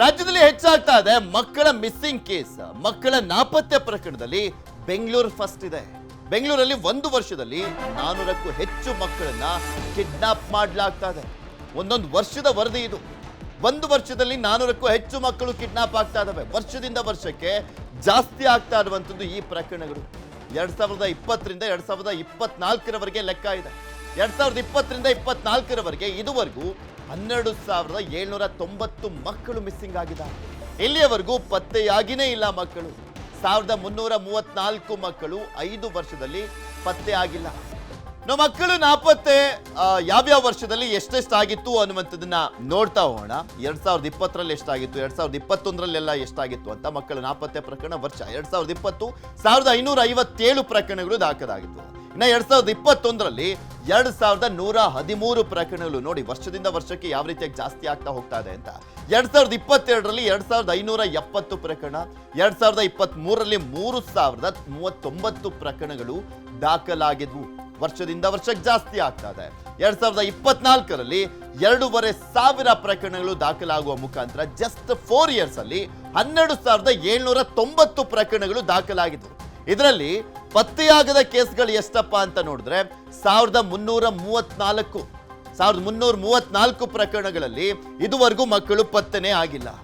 ರಾಜ್ಯದಲ್ಲಿ ಹೆಚ್ಚಾಗ್ತಾ ಇದೆ ಮಕ್ಕಳ ಮಿಸ್ಸಿಂಗ್ ಕೇಸ್. ಮಕ್ಕಳ ನಾಪತ್ತೆ ಪ್ರಕರಣದಲ್ಲಿ ಬೆಂಗಳೂರು ಫಸ್ಟ್ ಇದೆ. ಬೆಂಗಳೂರಲ್ಲಿ ಒಂದು ವರ್ಷದಲ್ಲಿ ನಾನೂರಕ್ಕೂ ಹೆಚ್ಚು ಮಕ್ಕಳನ್ನ ಕಿಡ್ನಾಪ್ ಮಾಡಲಾಗ್ತಾ ಇದೆ. ಒಂದೊಂದು ವರ್ಷದ ವರದಿ ಇದು. ಒಂದು ವರ್ಷದಲ್ಲಿ ನಾನೂರಕ್ಕೂ ಹೆಚ್ಚು ಮಕ್ಕಳು ಕಿಡ್ನಾಪ್ ಆಗ್ತಾ ಇದಾವೆ. ವರ್ಷದಿಂದ ವರ್ಷಕ್ಕೆ ಜಾಸ್ತಿ ಆಗ್ತಾ ಇರುವಂಥದ್ದು ಈ ಪ್ರಕರಣಗಳು. ಎರಡ್ ಸಾವಿರದ ಇಪ್ಪತ್ತರಿಂದ ಎರಡ್ ಸಾವಿರದ ಇಪ್ಪತ್ನಾಲ್ಕರವರೆಗೆ ಲೆಕ್ಕ ಇದೆ. ಎರಡ್ ಸಾವಿರದ ಇಪ್ಪತ್ತರಿಂದ ಇಪ್ಪತ್ನಾಲ್ಕರವರೆಗೆ ಇದುವರೆಗೂ ಹನ್ನೆರಡು ಸಾವಿರದ ಏಳ್ನೂರ ತೊಂಬತ್ತು ಮಕ್ಕಳು ಮಿಸ್ಸಿಂಗ್ ಆಗಿದ್ದಾರೆ. ಇಲ್ಲಿಯವರೆಗೂ ಪತ್ತೆಯಾಗಿನೇ ಇಲ್ಲ ಮಕ್ಕಳು. ಸಾವಿರದ ಮುನ್ನೂರ ಮೂವತ್ನಾಲ್ಕು ಮಕ್ಕಳು ಐದು ವರ್ಷದಲ್ಲಿ ಪತ್ತೆ ಆಗಿಲ್ಲ. ನಮ್ಮ ಮಕ್ಕಳು ನಾಪತ್ತೆ ಯಾವ್ಯಾವ ವರ್ಷದಲ್ಲಿ ಎಷ್ಟೆಷ್ಟಾಗಿತ್ತು ಅನ್ನುವಂಥದ್ದನ್ನ ನೋಡ್ತಾ ಹೋಗೋಣ. ಎರಡ್ ಸಾವಿರದ ಇಪ್ಪತ್ತರಲ್ಲಿ ಎಷ್ಟಾಗಿತ್ತು, ಎರಡ್ ಸಾವಿರದ ಇಪ್ಪತ್ತೊಂದರಲ್ಲೆಲ್ಲ ಎಷ್ಟಾಗಿತ್ತು ಅಂತ ಮಕ್ಕಳ ನಾಪತ್ತೆ ಪ್ರಕರಣ ವರ್ಷ. ಎರಡ್ ಸಾವಿರದ ಇಪ್ಪತ್ತು, ಸಾವಿರದ ಐನೂರ ಐವತ್ತೇಳು ಪ್ರಕರಣಗಳು ದಾಖಲಾಗಿತ್ತು ಇನ್ನು ಎರಡ್ ಸಾವಿರದ ಇಪ್ಪತ್ತೊಂದರಲ್ಲಿ ಎರಡ್ ಸಾವಿರದ ನೂರ ಹದಿಮೂರು ಪ್ರಕರಣಗಳು ನೋಡಿ ವರ್ಷದಿಂದ ವರ್ಷಕ್ಕೆ ಯಾವ ರೀತಿಯಾಗಿ ಜಾಸ್ತಿ ಆಗ್ತಾ ಹೋಗ್ತಾ ಇದೆ ಅಂತ. ಎರಡ್ ಸಾವಿರದ ಇಪ್ಪತ್ತೆರಡರಲ್ಲಿ ಎರಡ್ ಸಾವಿರದ ಐನೂರ ಎಪ್ಪತ್ತು ಪ್ರಕರಣ, ಎರಡ್ ಸಾವಿರದ ಇಪ್ಪತ್ತ್ ಮೂರರಲ್ಲಿ ಮೂರು ಸಾವಿರದ ಮೂವತ್ತೊಂಬತ್ತು ಪ್ರಕರಣಗಳು ದಾಖಲಾಗಿದ್ವು. ವರ್ಷದಿಂದ ವರ್ಷಕ್ಕೆ ಜಾಸ್ತಿ ಆಗ್ತಾ ಇದೆ. ಎರಡ್ ಸಾವಿರದ ಇಪ್ಪತ್ನಾಲ್ಕರಲ್ಲಿ ಎರಡೂವರೆ ಸಾವಿರ ಪ್ರಕರಣಗಳು ದಾಖಲಾಗುವ ಮುಖಾಂತರ ಜಸ್ಟ್ ಫೋರ್ ಇಯರ್ಸ್ ಅಲ್ಲಿ ಹನ್ನೆರಡು ಸಾವಿರದ ಏಳ್ನೂರ ತೊಂಬತ್ತು ಪ್ರಕರಣಗಳು ದಾಖಲಾಗಿದ್ವು. ಇದರಲ್ಲಿ ಪತ್ತೆಯಾಗದ ಕೇಸ್ಗಳು ಎಷ್ಟಪ್ಪ ಅಂತ ನೋಡಿದ್ರೆ ಸಾವಿರದ ಮುನ್ನೂರ ಮೂವತ್ನಾಲ್ಕು ಸಾವಿರದ ಮುನ್ನೂರ ಮೂವತ್ನಾಲ್ಕು ಪ್ರಕರಣಗಳಲ್ಲಿ ಇದುವರೆಗೂ ಮಕ್ಕಳು ಪತ್ತೆನೇ ಆಗಿಲ್ಲ.